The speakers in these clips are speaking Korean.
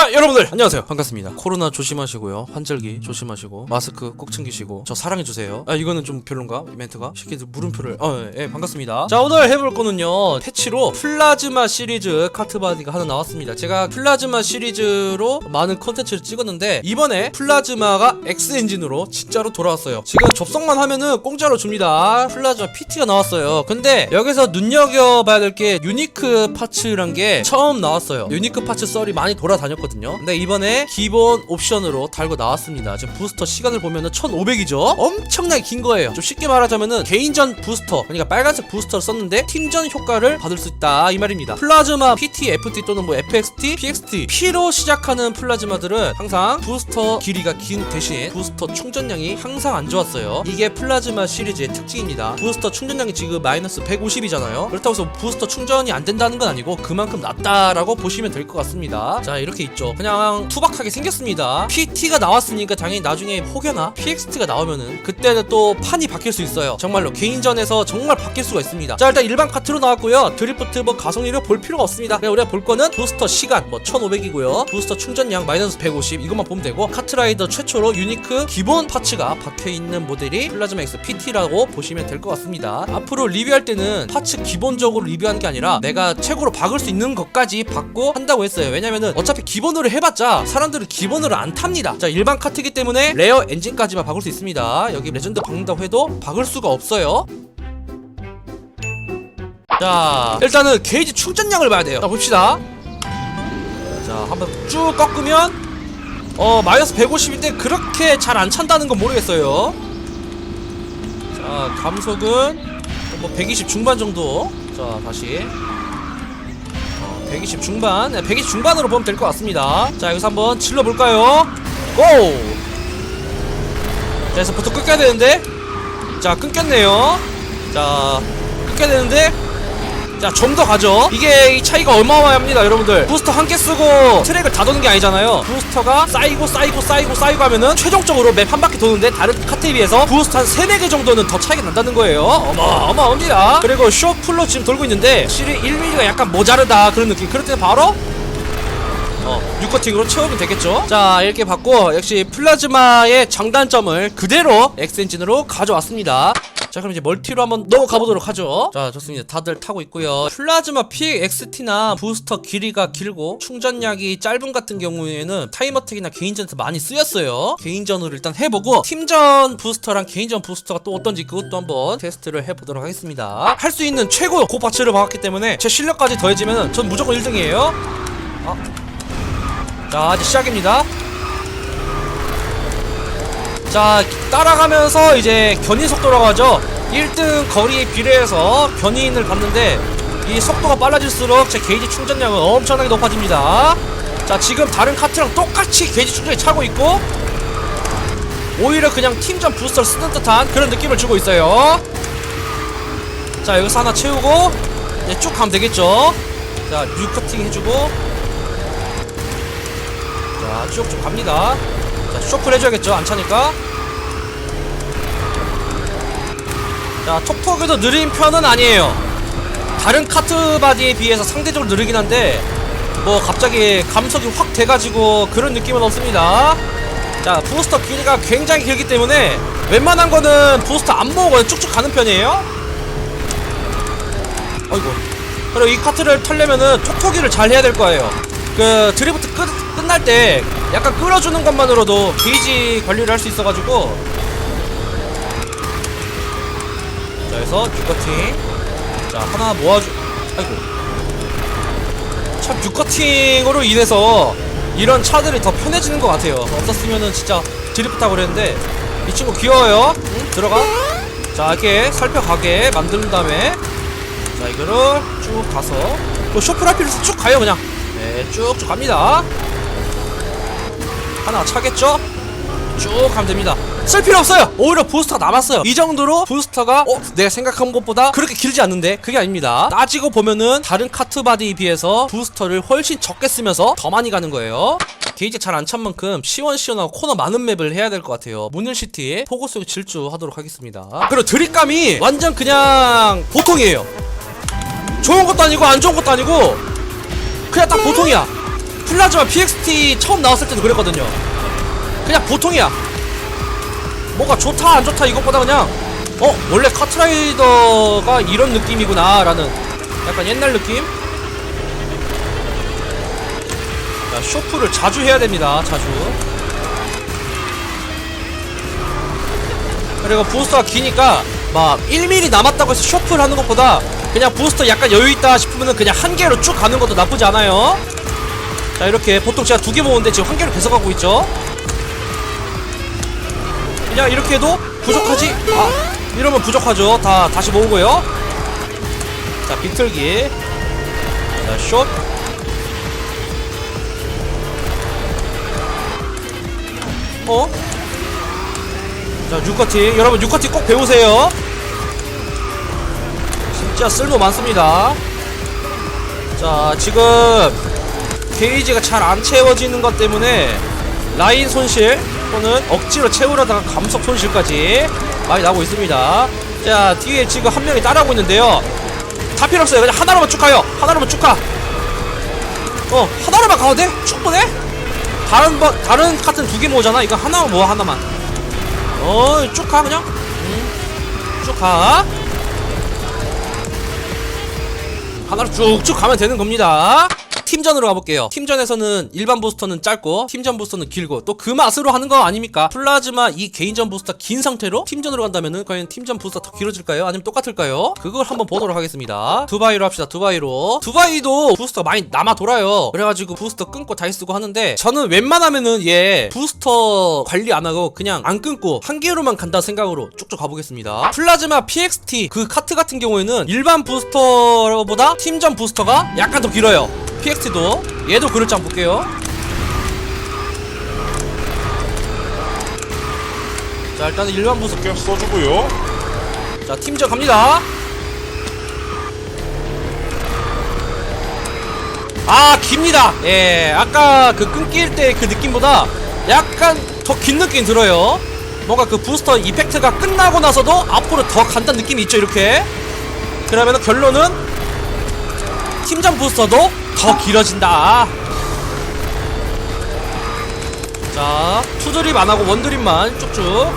자 여러분들. 안녕하세요. 반갑습니다. 코로나 조심하시고요. 환절기 조심하시고 마스크 꼭 챙기시고 저 사랑해주세요. 아 이거는 좀 별론가? 멘트가? 새끼들 물음표를. 어, 예, 예, 반갑습니다. 자 오늘 해볼 거는요. 패치로 플라즈마 시리즈 카트바디가 하나 나왔습니다. 제가 플라즈마 시리즈로 많은 컨텐츠를 찍었는데 이번에 플라즈마가 X 엔진으로 진짜로 돌아왔어요. 지금 접속만 하면은 공짜로 줍니다. 플라즈마 PT가 나왔어요. 근데 여기서 눈여겨봐야 될 게 유니크 파츠란 게 처음 나왔어요. 유니크 파츠 썰이 많이 돌아다녔거든요 근데 이번에 기본 옵션으로 달고 나왔습니다. 지금 부스터 시간을 보면은 1500이죠? 엄청나게 긴 거예요. 좀 쉽게 말하자면은 개인전 부스터 그러니까 빨간색 부스터를 썼는데 팀전 효과를 받을 수 있다 이 말입니다. 플라즈마 PT, FT 또는 뭐 FXT, PXT P로 시작하는 플라즈마들은 항상 부스터 길이가 긴 대신 부스터 충전량이 항상 안 좋았어요. 이게 플라즈마 시리즈의 특징입니다. 부스터 충전량이 지금 마이너스 150이잖아요. 그렇다고 해서 부스터 충전이 안 된다는 건 아니고 그만큼 낮다라고 보시면 될 것 같습니다. 자 이렇게 있죠. 그냥 투박하게 생겼습니다. PT가 나왔으니까 당연히 나중에 혹여나 PXT가 나오면은 그때는 또 판이 바뀔 수 있어요. 정말로 개인전에서 정말 바뀔 수가 있습니다. 자 일단 일반 카트로 나왔고요. 드리프트 뭐 가속률을 볼 필요가 없습니다. 그냥 우리가 볼 거는 부스터 시간 뭐 1500이고요. 부스터 충전량 마이너스 150 이것만 보면 되고 카트라이더 최초로 유니크 기본 파츠가 박혀있는 모델이 플라즈마 X PT라고 보시면 될 것 같습니다. 앞으로 리뷰할 때는 파츠 기본적으로 리뷰하는 게 아니라 내가 최고로 박을 수 있는 것까지 박고 한다고 했어요. 왜냐면은 어차피 기본 으로 해봤자 사람들은 기본으로 안 탑니다. 자 일반 카트기 때문에 레어 엔진까지만 박을 수 있습니다. 여기 레전드 박는다고 해도 박을 수가 없어요. 자 일단은 게이지 충전량을 봐야 돼요. 자 봅시다. 자 한번 쭉 꺾으면 어 마이너스 150인데 그렇게 잘 안 찬다는 건 모르겠어요. 자 감속은 뭐 120 중반 정도. 자 다시. 어, 120 중반 네, 120 중반으로 보면 될 것 같습니다. 자 여기서 한번 질러볼까요? 고! 자 여기서 보통 끊겨야 되는데? 자 끊겼네요. 자 끊겨야 되는데 자 좀 더 가죠. 이게 이 차이가 어마어마합니다 여러분들. 부스터 한 개 쓰고 트랙을 다 도는 게 아니잖아요. 부스터가 쌓이고 쌓이고 쌓이고 쌓이고 하면은 최종적으로 맵 한 바퀴 도는데 다른 카트에 비해서 부스터 한 3, 4개 정도는 더 차이가 난다는 거예요. 어마어마합니다. 그리고 쇼플로 지금 돌고 있는데 실이 1mm가 약간 모자르다 그런 느낌. 그럴 때는 바로 어, 6커팅으로 채우면 되겠죠. 자 이렇게 받고 역시 플라즈마의 장단점을 그대로 엑스엔진으로 가져왔습니다 자 그럼 이제 멀티로 한번 넘어가 보도록 하죠. 자 좋습니다. 다들 타고 있고요. 플라즈마 PXT나 부스터 길이가 길고 충전량이 짧은 같은 경우에는 타임어택이나 개인전에서 많이 쓰였어요. 개인전으로 일단 해보고 팀전 부스터랑 개인전 부스터가 또 어떤지 그것도 한번 테스트를 해보도록 하겠습니다. 할 수 있는 최고 고파츠를 박았기 때문에 제 실력까지 더해지면 전 무조건 1등이에요. 자 이제 시작입니다 자 따라가면서 이제 견인 속도라고 하죠. 1등 거리에 비례해서 견인을 받는데 이 속도가 빨라질수록 제 게이지 충전량은 엄청나게 높아집니다. 자 지금 다른 카트랑 똑같이 게이지 충전이 차고 있고 오히려 그냥 팀전 부스터를 쓰는 듯한 그런 느낌을 주고 있어요. 자 여기서 하나 채우고 이제 쭉 가면 되겠죠? 자 뉴커팅 해주고 자 쭉쭉 갑니다 자 쇼플 해줘야겠죠 안 차니까. 자 톡톡에도 느린 편은 아니에요. 다른 카트 바디에 비해서 상대적으로 느리긴 한데 뭐 갑자기 감속이 확 돼가지고 그런 느낌은 없습니다. 자 부스터 길이가 굉장히 길기 때문에 웬만한 거는 부스터 안 그냥 쭉쭉 가는 편이에요. 어이구 그리고 이 카트를 털려면은 톡톡이를 잘 해야 될 거예요. 그 드리프트 끝, 끝날 때 약간 끌어주는 것만으로도 게이지 관리를 할 수 있어가지고. 자 그래서 뉴커팅. 자 하나 모아주 아이고. 참 뉴커팅으로 인해서 이런 차들이 더 편해지는 것 같아요. 없었으면은 진짜 드리프트하고 그랬는데 이 친구 귀여워요. 응? 들어가. 자 이렇게 살펴가게 만든 다음에. 자 이거를 쭉 가서 또 쇼프라필에서 쭉 가요 그냥. 네 쭉쭉 갑니다 하나 차겠죠? 쭉 가면 됩니다. 쓸 필요 없어요. 오히려 부스터가 남았어요. 이 정도로 부스터가 어? 내가 생각한 것보다 그렇게 길지 않는데 그게 아닙니다. 따지고 보면은 다른 카트 바디에 비해서 부스터를 훨씬 적게 쓰면서 더 많이 가는 거예요. 게이지 잘 안 찬 만큼 시원시원하고 코너 많은 맵을 해야 될 것 같아요. 문일시티 포고 속 질주하도록 하겠습니다. 그리고 드립감이 완전 그냥 보통이에요. 좋은 것도 아니고 안 좋은 것도 아니고 그냥 딱 보통이야 플라즈마 PXT 처음 나왔을 때도 그랬거든요. 그냥 보통이야. 뭐가 좋다 안 좋다 이것보다 그냥 어 원래 카트라이더가 이런 느낌이구나 라는 약간 옛날 느낌? 자 쇼프를 자주 해야 됩니다 자주. 그리고 부스터가 기니까 막 1mm 남았다고 해서 쇼프를 하는 것보다 그냥 부스터 약간 여유있다 싶으면은 그냥 한 개로 쭉 가는 것도 나쁘지 않아요 자 이렇게 보통 제가 두 개 모으는데 지금 한 개로 배석하고 있죠? 그냥 이렇게 해도 부족하지? 아 이러면 부족하죠. 다 다시 모으고요. 자 비틀기. 자 숏. 어? 자 유커티 여러분 유커티 꼭 배우세요. 진짜 쓸모 많습니다. 자 지금 게이지가 잘 안 채워지는 것 때문에 라인 손실 또는 억지로 채우려다가 감속 손실까지 많이 나고 있습니다. 자 뒤에 지금 한 명이 따라오고 있는데요. 다 필요 없어요. 그냥 하나로만 쭉 가요. 하나로만 쭉가. 어 하나로만 가도 돼? 충분해? 다른 버, 다른 카트는 두개 모으잖아. 이거 하나 모아 하나만. 어쭉 가 그냥? 음, 쭉가. 하나로 쭉쭉 가면 되는 겁니다 팀전으로 가볼게요. 팀전에서는 일반 부스터는 짧고 팀전 부스터는 길고 또 그 맛으로 하는 거 아닙니까? 플라즈마 이 개인전 부스터 긴 상태로 팀전으로 간다면은 과연 팀전 부스터 더 길어질까요? 아니면 똑같을까요? 그걸 한번 보도록 하겠습니다. 두바이로 합시다 두바이로. 두바이도 부스터 많이 남아 돌아요. 그래가지고 부스터 끊고 다시 쓰고 하는데 저는 웬만하면은 얘 부스터 관리 안 하고 그냥 안 끊고 한 개로만 간다 생각으로 쭉쭉 가보겠습니다. 플라즈마 PXT 그 카트 같은 경우에는 일반 부스터보다 팀전 부스터가 약간 더 길어요 PXT도 얘도 그럴 줄 한번 볼게요. 자 일단은 일반 부스터 꽤 써주고요. 자 팀전 갑니다. 아 깁니다. 예 아까 그 끊길 때 그 느낌보다 약간 더 긴 느낌 들어요. 뭔가 그 부스터 이펙트가 끝나고 나서도 앞으로 더 간다는 느낌이 있죠 이렇게. 그러면 결론은 팀전 부스터도 더 길어진다. 자 투드립 안하고 원드립만 쭉쭉.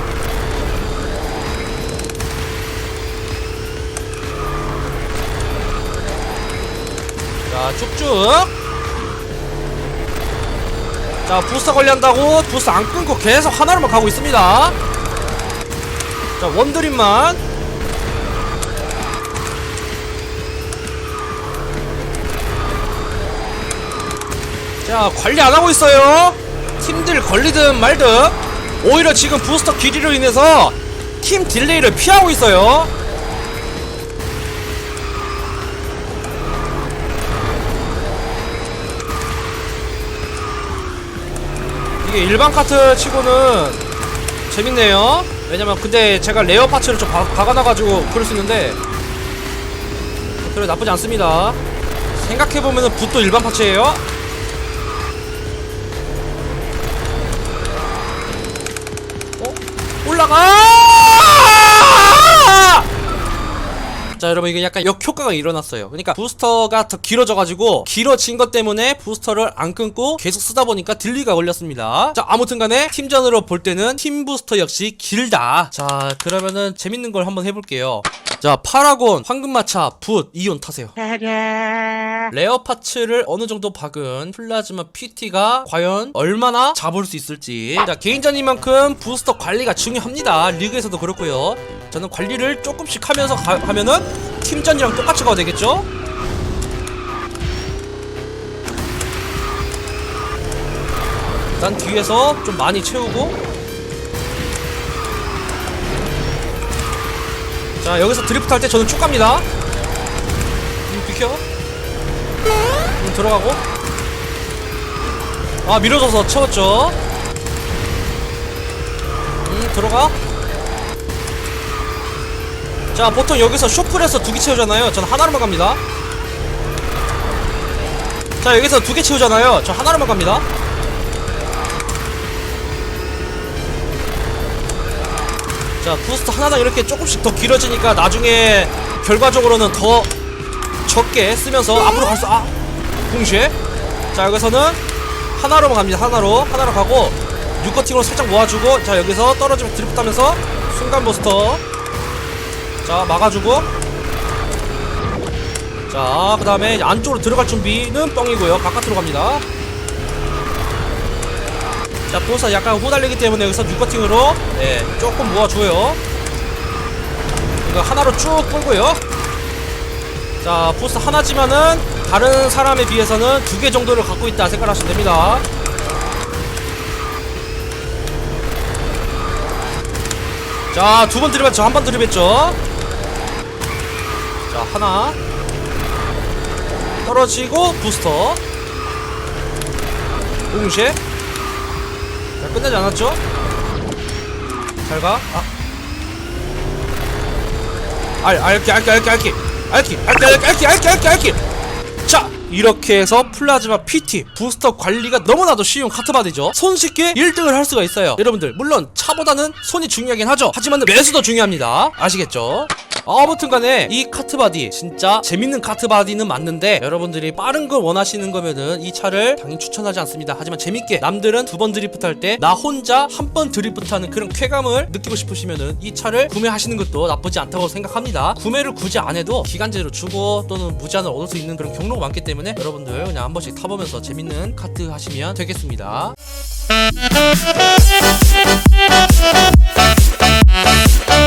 자 쭉쭉. 자 부스터 관리한다고 부스터 안 끊고 계속 하나로만 가고 있습니다. 자 원드립만 자 관리 안 하고 있어요. 팀들 걸리든 말든 오히려 지금 부스터 길이로 인해서 팀 딜레이를 피하고 있어요. 이게 일반 카트 치고는 재밌네요. 왜냐면 근데 제가 레어 파츠를 좀 박- 박아놔가지고 그럴 수 있는데 그래 나쁘지 않습니다. 생각해보면 은 붓도 일반 파츠예요 올라가! 자 여러분 이게 약간 역효과가 일어났어요. 그러니까 부스터가 더 길어져가지고 길어진 것 때문에 부스터를 안 끊고 계속 쓰다 보니까 딜리가 걸렸습니다. 자 아무튼간에 팀전으로 볼 때는 팀 부스터 역시 길다. 자 그러면은 재밌는 걸 한번 해볼게요 자 파라곤 황금마차 붓 이온 타세요. 레어 파츠를 어느 정도 박은 플라즈마 PT가 과연 얼마나 잡을 수 있을지. 자 개인전이만큼 부스터 관리가 중요합니다. 리그에서도 그렇고요. 저는 관리를 조금씩 하면서 가, 하면은 팀전이랑 똑같이 가도 되겠죠? 일단 뒤에서 좀 많이 채우고 자 여기서 드리프트 할 때 저는 쭉 갑니다. 음, 비켜. 음, 들어가고. 아 밀어줘서 채웠죠. 음 들어가. 자 보통 여기서 쇼플에서 두 개 채우잖아요. 전 하나로만 갑니다. 자 여기서 두 개 채우잖아요. 저 하나로만 갑니다 자 부스트 하나당 이렇게 조금씩 더 길어지니까 나중에 결과적으로는 더 적게 쓰면서 앞으로 갈수 아 동시에? 자 여기서는 하나로만 갑니다. 하나로. 하나로 가고 뉴커팅으로 살짝 모아주고 자 여기서 떨어지면 드리프트 하면서 순간 부스터. 자 막아주고. 자 그 다음에 안쪽으로 들어갈 준비는 뻥이고요. 바깥으로 갑니다 자 보사 약간 후달리기 때문에 여기서 뉴커팅으로 예 조금 모아줘요. 이거 하나로 쭉 끌고요. 자 보스 하나지만은 다른 사람에 비해서는 두 개 정도를 갖고 있다 생각하시면 됩니다. 자 두번 들이봤죠 한번 들이봤죠? 자 하나. 떨어지고 부스터. 동시에 자, 끝나지 않았죠? 잘 가. 아. 알, 알기, 알기, 알기, 알기. 알기, 알기, 알기, 알기, 알기, 알기, 알기. 자, 이렇게 해서 플라즈마 PT 부스터 관리가 너무나도 쉬운 카트바디죠 손쉽게 1등을 할 수가 있어요 여러분들 물론 차보다는 손이 중요하긴 하죠 하지만 매수도 중요합니다 아시겠죠? 아무튼 간에 이 카트 바디 진짜 재밌는 카트 바디는 맞는데 여러분들이 빠른 걸 원하시는 거면은 이 차를 당연히 추천하지 않습니다. 하지만 재밌게 남들은 두 번 드리프트 할 때 나 혼자 한 번 드리프트 하는 그런 쾌감을 느끼고 싶으시면은 이 차를 구매하시는 것도 나쁘지 않다고 생각합니다. 구매를 굳이 안 해도 기간제로 주고 또는 무제한을 얻을 수 있는 그런 경로가 많기 때문에 여러분들 그냥 한 번씩 타보면서 재밌는 카트 하시면 되겠습니다.